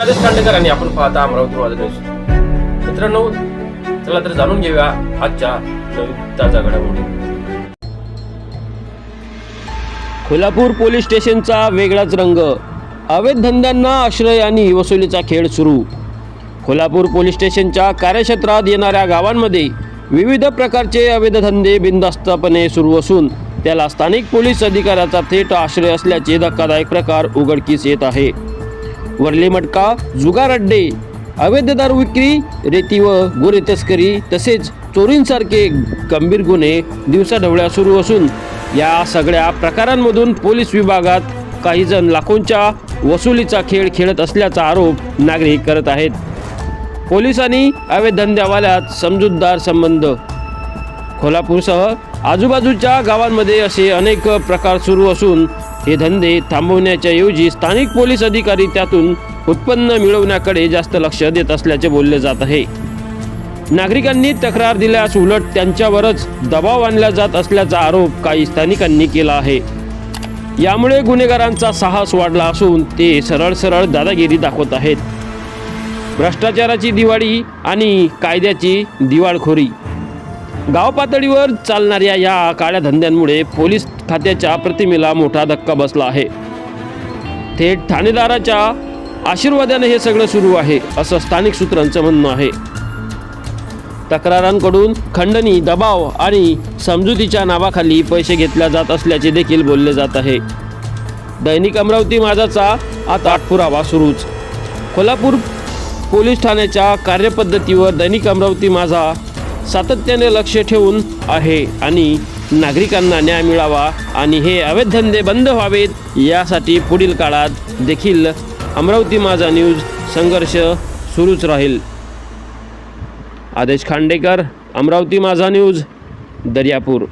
आदेश खांडेकर आणि आपण पाहता अमरावती माझा न्यूज. मित्रांनो चला तर जाणून घेऊया आजच्या नवीन ताजा घडामोडी कोल्हापूर पोलीस स्टेशनचा वेगळाच रंग. अवैध धंद्यांना आश्रय आणि वसुलीचा खेळ सुरू. कोल्हापूर पोलीस स्टेशनच्या कार्यक्षेत्रात येणाऱ्या गावांमध्ये विविध प्रकारचे अवैध धंदे बिनधास्तपणे सुरू असून त्याला स्थानिक पोलीस अधिकाऱ्याचा थेट आश्रय असल्याचे धक्कादायक प्रकार उघडकीस येत आहे. वरले मटका जुगार अड्डे अवैध दारू विक्री रेती व गुरे तस्करी तसेच चोरींसारखे गंभीर गुन्हे दिवसाढवळ्या सुरू असून या सगळ्या प्रकारांमधून पोलीस विभागात काही जण लाखोंच्या वसुलीचा खेळ खेळत असल्याचा आरोप नागरिक करत आहेत. पोलिसांनी अवैध धंद्यावाल्यात समजूतदार संबंध. कोल्हापूरसह आजूबाजूच्या गावांमध्ये असे अनेक प्रकार सुरू असून हे धंदे थांबवण्याच्या ऐवजी स्थानिक पोलीस अधिकारी त्यातून उत्पन्न मिळवण्याकडे जास्त लक्ष देत असल्याचे बोलले जात आहे. नागरिकांनी तक्रार दिल्यास उलट त्यांच्यावरच दबाव आणला जात असल्याचा आरोप काही स्थानिकांनी केला आहे. यामुळे गुन्हेगारांचा साहस वाढला असून ते सरळ सरळ दादागिरी दाखवत आहेत. भ्रष्टाचाराची दिवाळी आणि कायद्याची दिवाळखोरी गाव पातळीवर चालणाऱ्या या काळ्या धंद्यांमुळे पोलीस खात्याच्या प्रतिमेला मोठा धक्का बसला आहे. थेट ठाणेदाराच्या आशीर्वादाने हे सगळं सुरू आहे असं स्थानिक सूत्रांचं म्हणणं आहे. तक्रारांकडून खंडणी दबाव आणि समजुतीच्या नावाखाली पैसे घेतल्या जात असल्याचे देखील बोलले जात आहे. दैनिक अमरावती माझाचा आता पुरावा सुरूच. कोल्हापूर पोलीस ठाण्याच्या कार्यपद्धतीवर दैनिक अमरावती माझा सातत्याने लक्ष ठेवून आहे आणि नागरिकांना न्याय मिळावा आणि हे अवैध धंदे बंद व्हावेत यासाठी पुढील काळात देखील अमरावती माझा न्यूज संघर्ष सुरूच राहील. आदेश खांडेकर अमरावती माझा न्यूज दर्यापूर.